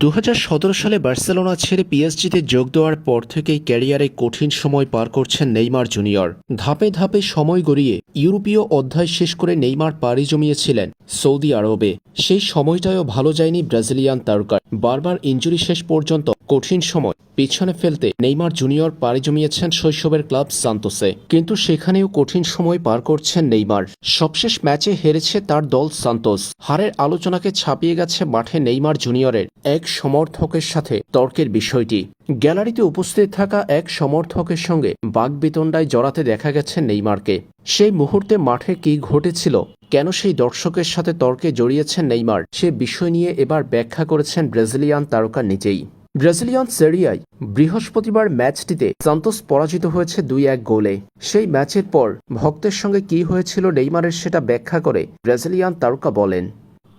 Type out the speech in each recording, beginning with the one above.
দু হাজার সতেরো সালে বার্সেলোনা ছেড়ে পিএসজিতে যোগ দেওয়ার পর থেকেই ক্যারিয়ারে কঠিন সময় পার করছেন নেইমার জুনিয়র। ধাপে ধাপে সময় গড়িয়ে ইউরোপীয় অধ্যায় শেষ করে নেইমার পাড়ি জমিয়েছিলেন সৌদি আরবে। সেই সময়টাও ভালো যায়নি ব্রাজিলিয়ান তারকার বারবার ইঞ্জুরি শেষ পর্যন্ত কঠিন সময় পিছনে ফেলতে নেইমার জুনিয়র পাড়ি জমিয়েছেন শৈশবের ক্লাব সান্তোসে। কিন্তু সেখানেও কঠিন সময় পার করছেন নেইমার। সবশেষ ম্যাচে হেরেছে তার দল সান্তোস। হারের আলোচনাকে ছাপিয়ে গেছে মাঠে নেইমার জুনিয়রের। এক সমর্থকের সাথে তর্কের বিষয়টি। গ্যালারিতে উপস্থিত থাকা এক সমর্থকের সঙ্গে বাগবিতণ্ডায় জড়াতে দেখা গেছে নেইমারকে। সেই মুহূর্তে মাঠে কি ঘটেছিল, কেন সেই দর্শকের সাথে তর্কে জড়িয়েছেন নেইমার, সে বিষয় নিয়ে এবার ব্যাখ্যা করেছেন ব্রাজিলিয়ান তারকা নিজেই। ব্রাজিলিয়ান সেরিয়ায় বৃহস্পতিবার ম্যাচটিতে সান্তোস পরাজিত হয়েছে দুই এক গোলে। সেই ম্যাচের পর ভক্তের সঙ্গে কি হয়েছিল নেইমারের সেটা ব্যাখ্যা করে ব্রাজিলিয়ান তারকা বলেন।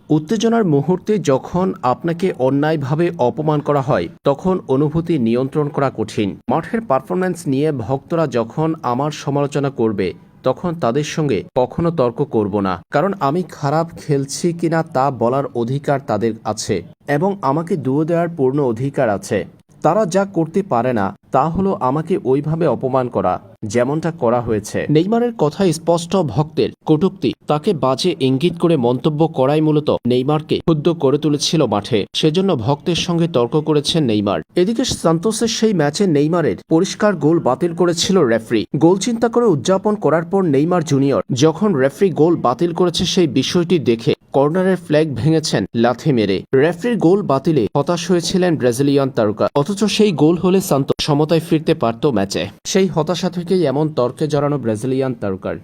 উত্তেজনার মুহূর্তে যখন আপনাকে অন্যায়ভাবে অপমান করা হয়, তখন অনুভূতি নিয়ন্ত্রণ করা কঠিন। মাঠের পারফরম্যান্স নিয়ে ভক্তরা যখন আমার সমালোচনা করবে, তখন তাদের সঙ্গে কখনো তর্ক করব না। কারণ আমি খারাপ খেলছি কিনা তা বলার অধিকার তাদের আছে এবং আমাকে দুয়ো দেওয়ার পূর্ণ অধিকার আছে। তারা যা করতে পারে না তা হলো আমাকে ওইভাবে অপমান করা যেমনটা করা হয়েছে। নেইমারের কথায় স্পষ্ট ভক্তের কটুক্তি তাকে বাজে ইঙ্গিত করে মন্তব্য করাই মূলত নেইমারকে ক্ষুব্ধ করে তুলেছিল মাঠে। সেজন্য ভক্তের সঙ্গে তর্ক করেছেন নেইমার। এদিকে সান্তোসের সেই ম্যাচে নেইমারের পরিষ্কার গোল বাতিল করেছিল রেফরি। গোল চিন্তা করে উদযাপন করার পর নেইমার জুনিয়র যখন রেফরি গোল বাতিল করেছে সেই বিষয়টি দেখে কর্নারের ফ্ল্যাগ ভেঙেছেন লাথি মেরে। রেফরির গোল বাতিলে হতাশ হয়েছিলেন ব্রাজিলিয়ান তারকা। অথচ সেই গোল হলে সান্ত সমতায় ফিরতে পারত ম্যাচে। সেই হতাশা থেকেই এমন তর্কে জড়ানো ব্রাজিলিয়ান তারকার।